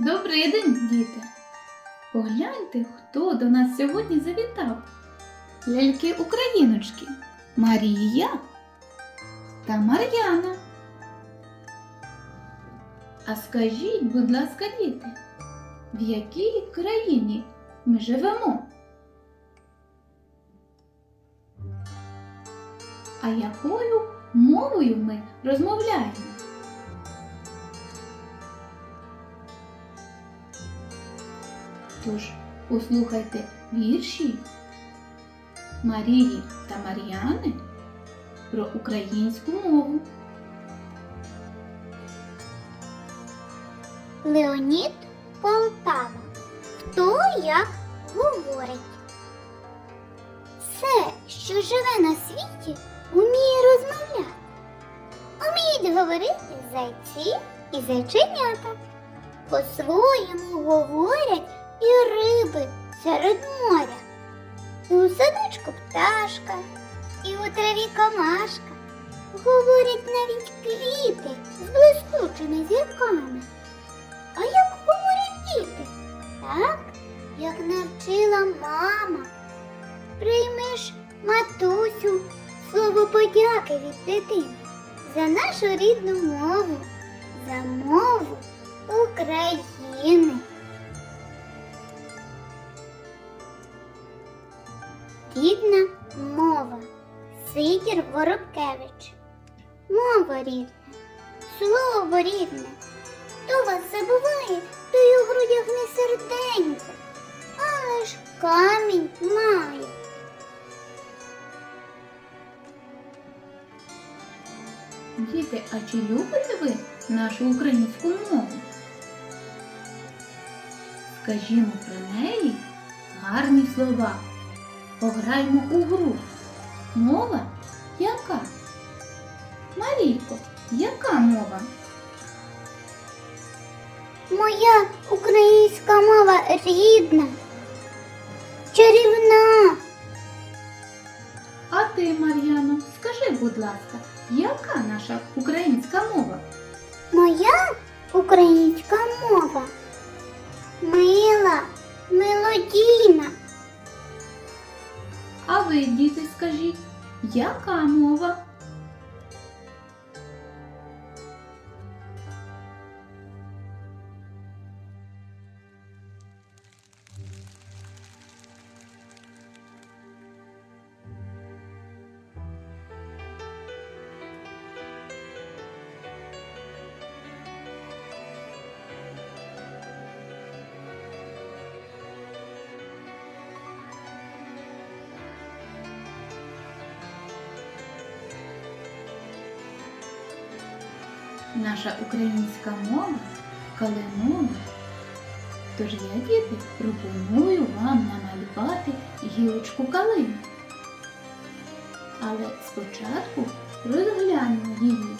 Добрий день, діти! Погляньте, хто до нас сьогодні завітав. Ляльки Україночки Марія та Мар'яна. А скажіть, будь ласка, діти, в якій країні ми живемо? А якою мовою ми розмовляємо? Тож послухайте вірші Марії та Мар'яни про українську мову. Леонід Полтава. Хто як говорить? Все, що живе на світі, вміє розмовляти. Уміють говорити зайці і зайченята. По-своєму говорять і риби серед моря. І у садочку пташка, і у траві камашка. Говорять навіть квіти з блискучими зірками. А як говорять діти? Так, як навчила мама. Приймеш, матусю, слово подяки від дитини за нашу рідну мову, Рідна, слово рідне. Хто вас забуває, то й у грудях не серденько, але ж камінь має. Діти, а чи любите ви нашу українську мову? Скажімо про неї гарні слова. Пограймо у гру. Мова яка? Марійко, яка мова? Моя українська мова рідна, чарівна. А ти, Мар'яно, скажи, будь ласка, яка наша українська мова? Моя українська мова мила, мелодійна. А ви, діти, скажіть, яка мова? Наша українська мова калинова. Тож я, діти, пропоную вам намалювати гілочку калини. Але спочатку розглянемо її.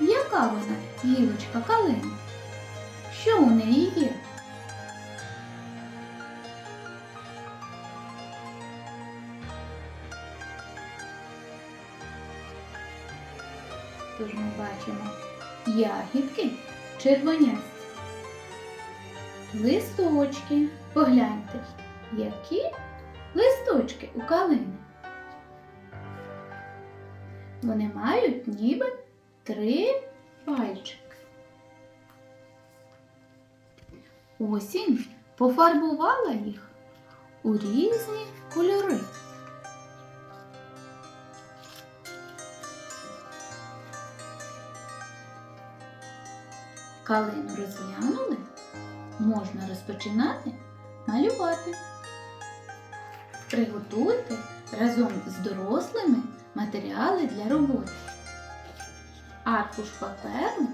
Яка вона гілочка калини? Що у неї є? Тож ми бачимо ягідки червонясті. Листочки. Погляньте, які листочки у калини. Вони мають ніби три пальчики. Осінь пофарбувала їх у різні кольори. Калину розглянули, можна розпочинати малювати. Приготуйте разом з дорослими матеріали для роботи. Аркуш паперу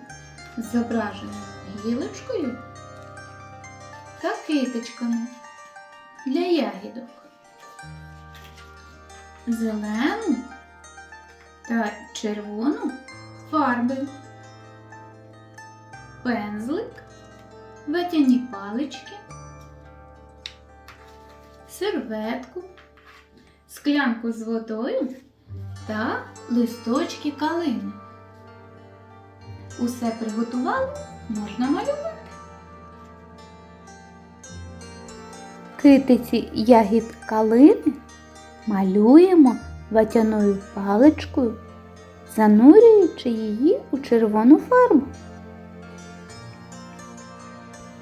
з зображеною гілочкою та китичками для ягідок. Зелену та червону фарби пензлик, ватяні палички, серветку, склянку з водою та листочки калини. Усе приготували, можна малювати. китиці ягід калини малюємо ватяною паличкою, занурюючи її у червону фарбу.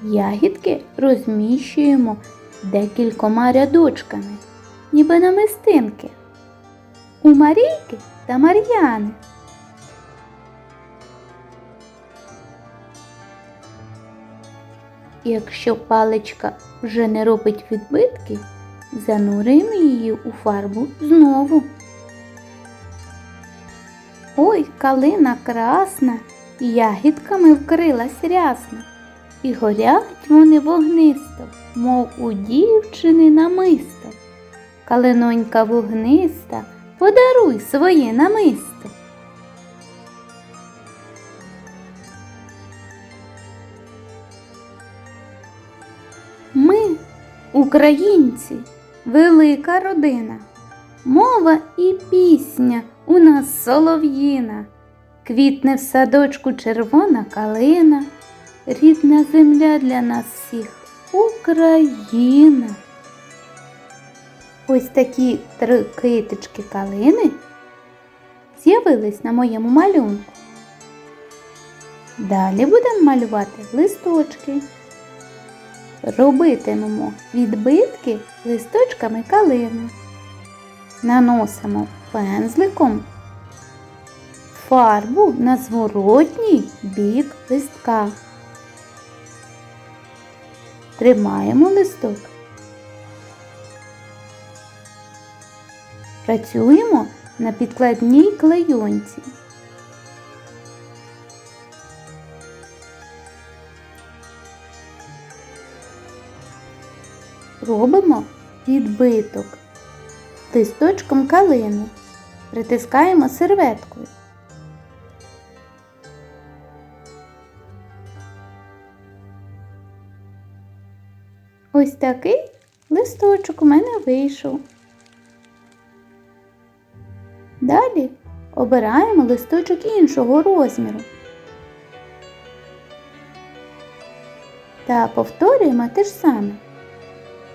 Ягідки розміщуємо декількома рядочками, ніби намистинки. У Марійки та Мар'яни. Якщо паличка вже не робить відбитки, занурюємо її у фарбу знову. Ой, калина красна, ягідками вкрилась рясно, і горять вони вогнисто, мов у дівчини намисто. Калинонька вогниста, подаруй своє намисто. Ми, українці, велика родина, мова і пісня у нас солов'їна, квітне в садочку червона калина, рідна земля для нас всіх Україна. Ось такі три китички калини з'явились на моєму малюнку. Далі будемо малювати листочки. Робитимемо відбитки листочками калини. Наносимо пензликом фарбу на зворотній бік листка. Тримаємо листок. Працюємо на підкладній клейонці. Робимо відбиток листочком калини. Притискаємо серветкою. Ось такий листочок у мене вийшов. Далі обираємо листочок іншого розміру. Та повторюємо те ж саме.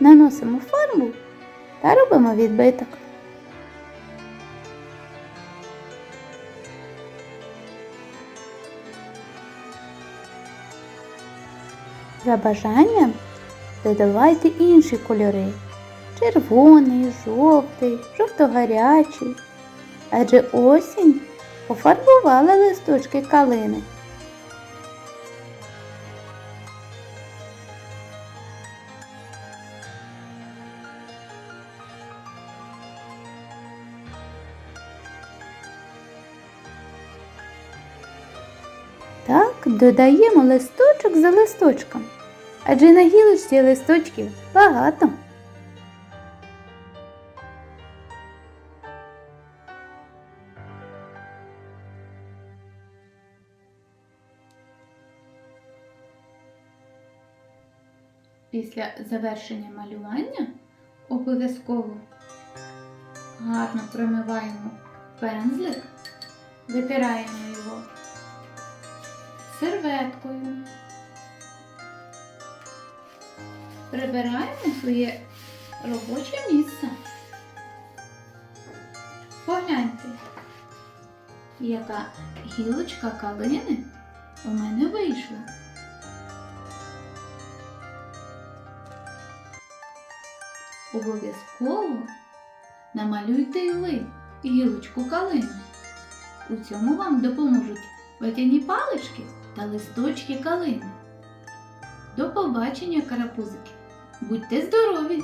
Наносимо фарбу та робимо відбиток. За бажанням додавайте інші кольори червоний, жовтий, жовто-гарячий. Адже осінь пофарбувала листочки калини. Так, додаємо листочок за листочком. Адже на гілочці листочків багато. Після завершення малювання обов'язково гарно промиваємо пензлик, витираємо його серветкою. Прибираємо своє робоче місце. Погляньте, яка гілочка калини у мене вийшла. Обов'язково намалюйте і ви гілочку калини. У цьому вам допоможуть ватяні палички та листочки калини. До побачення, карапузики! Будьте здорові!